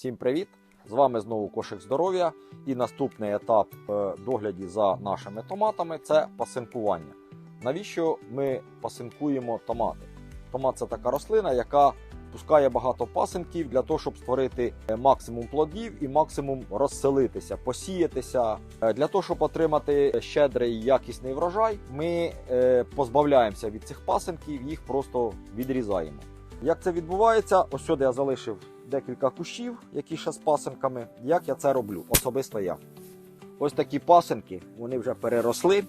Всім привіт! З вами знову кошик здоров'я. І наступний етап е, догляді за нашими томатами це пасинкування. Навіщо ми пасинкуємо томати? Томат це така рослина, яка пускає багато пасинків для того, щоб створити е, максимум плодів і максимум розселитися, посіятися. Е, Для того, щоб отримати щедрий якісний врожай, ми позбавляємося від цих пасинків, їх просто відрізаємо. Як це відбувається? Ось сюди я залишив декілька кущів, які ще з пасинками. Як я це роблю? Особисто я. Ось такі пасинки, вони вже переросли,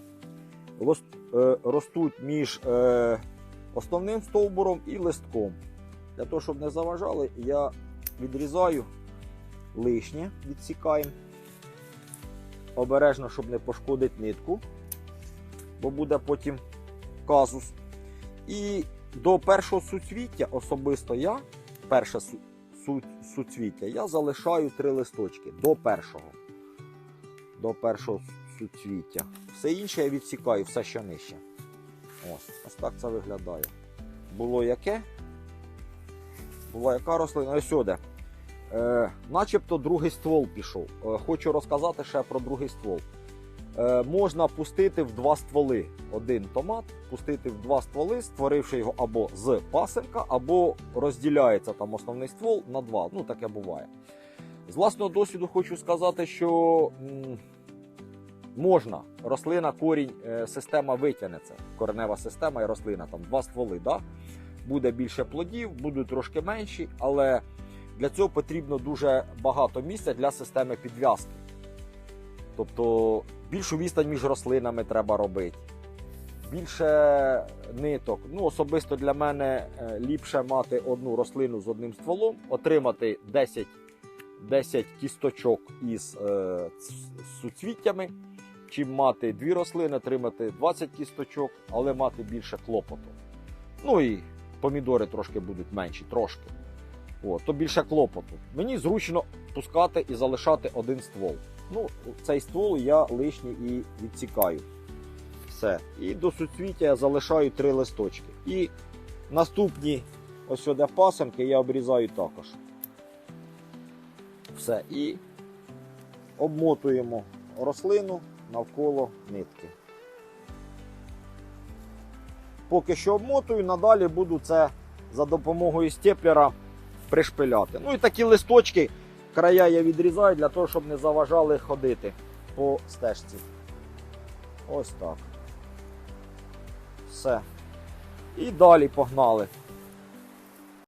е, ростуть між е, основним стовбуром і листком. Для того, щоб не заважали, я відрізаю лишнє, відсікаємо. Обережно, щоб не пошкодити нитку, бо буде потім казус. І до першого суцвіття особисто я, перше су, су, суцвіття, я залишаю три листочки до першого. До першого суцвіття. Все інше я відсікаю, все що нижче. Ось, ось так це виглядає. Було яке? Була яка рослина? Ось сюди. Е, начебто другий ствол пішов. Е, хочу розказати ще про другий ствол. Е, можна пустити в два стволи один томат, пустити в два стволи, створивши його або з пасенка, або розділяється там основний ствол на два. Ну таке буває. З власного досвіду хочу сказати, що можна рослина, корінь, е, система витягнеться. Коренева система і рослина, там два стволи. Да? Буде більше плодів, будуть трошки менші, але для цього потрібно дуже багато місця для системи підв'язки. Тобто більшу відстань між рослинами треба робити. Більше ниток. Ну, особисто для мене е, ліпше мати одну рослину з одним стволом, отримати 10, 10 кісточок із е, суцвіттями, чим мати дві рослини, отримати 20 кісточок, але мати більше клопоту. Ну і помідори трошки будуть менші, трошки. О, то більше клопоту. Мені зручно пускати і залишати один ствол. Ну, цей ствол я лишній і відсікаю. Все. І до суцвіття я залишаю три листочки. І наступні ось сюди пасенки я обрізаю також. Все. І обмотуємо рослину навколо нитки. Поки що обмотую, надалі буду це за допомогою степлера пришпиляти. Ну і такі листочки, края я відрізаю для того, щоб не заважали ходити по стежці. Ось так. Все. І далі погнали.